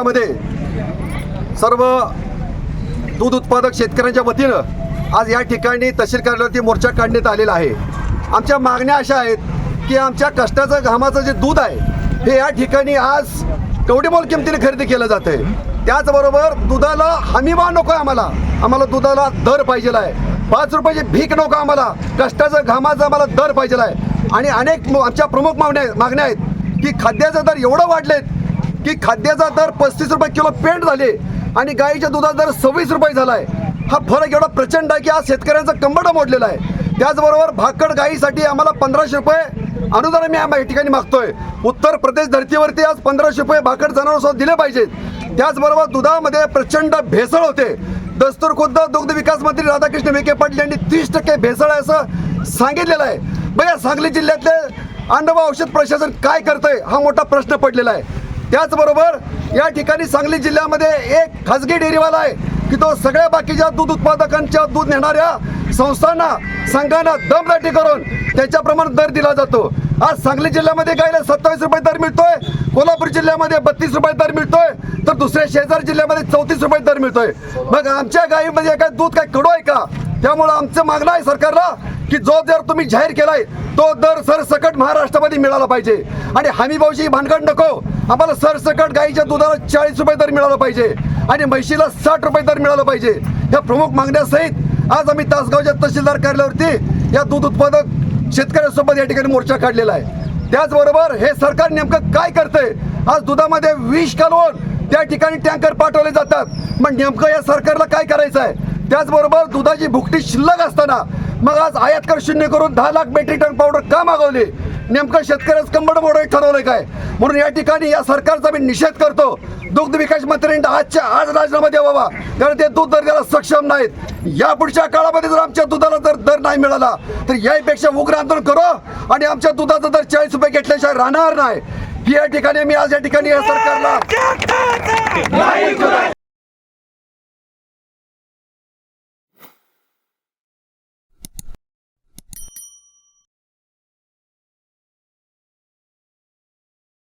तालुक्यामध्ये सर्व दूध उत्पादक शेतकऱ्यांच्या वतीनं आज या ठिकाणी तहसील कार्यालयावरती मोर्चा काढण्यात आलेला आहे. आमच्या मागण्या अशा आहेत की आमच्या कष्टाचं घामाचं जे दूध आहे हे या ठिकाणी आज कवडीमोल किमतीने खरेदी केलं जातं आहे त्याचबरोबर दुधाला हमीभाव नको आहे आम्हाला. आम्हाला दुधाला दर पाहिजे आहे. पाच रुपयाची भीक नको आम्हाला. कष्टाचं घामाचं आम्हाला दर पाहिजे आहे. आणि अनेक आमच्या प्रमुख मागण्या मागण्या आहेत की खाद्याचे दर एवढं वाढलेत की खाद्याचा दर पस्तीस रुपये किलो पेंट झाले आणि गाईच्या दुधाचा दर सव्वीस रुपये झाला आहे हा फरक एवढा प्रचंड आहे की आज शेतकऱ्यांचा कंबडा मोडलेला आहे. त्याचबरोबर भाकड गाईसाठी आम्हाला पंधराशे रुपये अनुदान मी या ठिकाणी मागतोय. उत्तर प्रदेश धर्तीवरती आज पंधराशे रुपये भाकड जनावर दिले पाहिजेत. त्याचबरोबर दुधामध्ये प्रचंड भेसळ होते. दस्तूर खुद्द दुग्ध विकास मंत्री राधाकृष्ण विखे पाटील यांनी तीस टक्के भेसळ आहे असं सांगितलेलं आहे. बघा सांगली जिल्ह्यातले अन्न व औषध प्रशासन काय करतंय हा मोठा प्रश्न पडलेला आहे. त्याचबरोबर या ठिकाणी सांगली जिल्ह्यामध्ये एक खाजगी डेअरीवाला आहे की तो सगळ्या बाकीच्या दूध उत्पादकांच्या दूध नेणाऱ्या संस्थांना संघांना दमदाटी करून त्याच्याप्रमाणे दर दिला जातो. आज सांगली जिल्ह्यामध्ये गायला सत्तावीस रुपये दर मिळतोय कोल्हापूर जिल्ह्यामध्ये बत्तीस रुपये दर मिळतोय तर दुसऱ्या शेजार जिल्ह्यामध्ये चौतीस रुपये दर मिळतोय. मग आमच्या गायीमध्ये काय दूध काय कडू आहे का? त्यामुळं आमचं मागणं आहे सरकारला की जो दर तुम्ही जाहीर केलाय तो दर सरसकट महाराष्ट्रामध्ये मिळाला पाहिजे. आणि हमी भाऊची भानगड नको आम्हाला सरसकट गाईच्या दुधाला चाळीस रुपये दर मिळाला पाहिजे. आणि म्हशीला साठ रुपये दर मिळाला पाहिजे. या प्रमुख मागण्यासहित आज आम्ही तासगावच्या तहसीलदार कार्यालयावरती या दूध उत्पादक शेतकऱ्यांसोबत या ठिकाणी मोर्चा काढलेला आहे. त्याचबरोबर हे सरकार नेमकं काय करतंय? आज दुधामध्ये विष घालून त्या ठिकाणी टँकर पाठवले जातात. मग नेमकं या सरकारला काय करायचं आहे त्याचबरोबर दुधाची भुकटी शिल्लक असताना मग आज आयात कर शून्य करून दहा लाख मेट्रिक टन पावडर का मागवली नेमकं शेतकऱ्याच कंबड मोडे ठरवलंय काय म्हणून या ठिकाणी या सरकारचा मी निषेध करतो दुग्ध विकास मंत्र्यांनी आजच्या आज राजीनामा द्यावा कारण ते दूध दर द्यायला सक्षम नाहीत या पुढच्या काळामध्ये जर आमच्या दुधाला जर दर नाही मिळाला तर यापेक्षा उग्र आंदोलन करू आणि आमच्या दुधाचा दर चाळीस रुपये घेतल्याशिवाय राहणार नाही या ठिकाणी मी आज या ठिकाणी या सरकारला